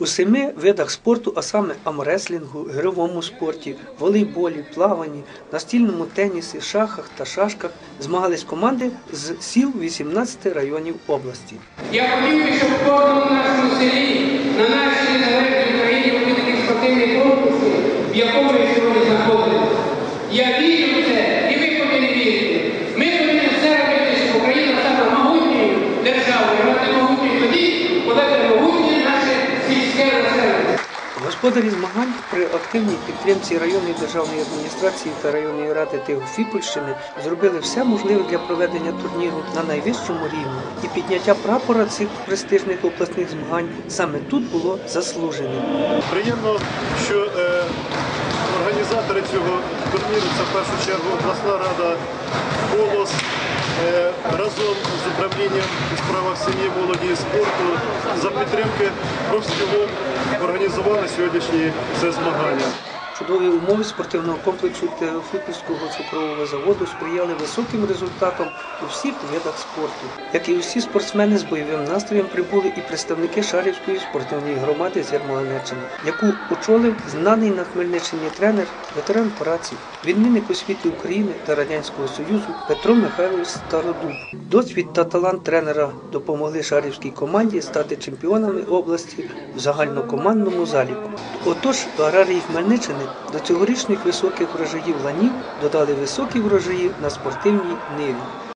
У семи видах спорту, а саме амреслінгу, гировому спорті, волейболі, плаванні, настільному тенісі, шахах та шашках змагались команди з сіл 18 районів області. Я хотів би, щоб в кожному нашому селі, на нашій незалежній Україні були такі спортивні конкурси, в якому ми сьогодні знаходимося. Я вірю Господарі змагань при активній підтримці районної державної адміністрації та районної ради Тигофіпольщини зробили все можливе для проведення турніру на найвищому рівні, і підняття прапора цих престижних обласних змагань саме тут було заслуженим. Приємно, що е, організатори цього турніру це в першу чергу обласна рада «Голос» е, разом з управлінням у справах сім'ї, молоді і спорту за підтримки профспілок організували сьогоднішні це змагання. Чудові умови спортивного комплексу Теофіпольського цукрового заводу сприяли високим результатам у всіх видах спорту. Як і усі спортсмени з бойовим настроєм прибули і представники Шарівської спортивної громади з Ярмолинеччини, яку очолив знаний на Хмельниччині тренер, ветеран праці, відмінник освіти України та Радянського Союзу Петро Михайлович Стародуб. Досвід та талант тренера допомогли Шарівській команді стати чемпіонами області в загальнокомандному заліку. Отож, аграрії Хмельниччини до цьогорічних високих врожаїв ланів додали високі врожаї на спортивній ниві.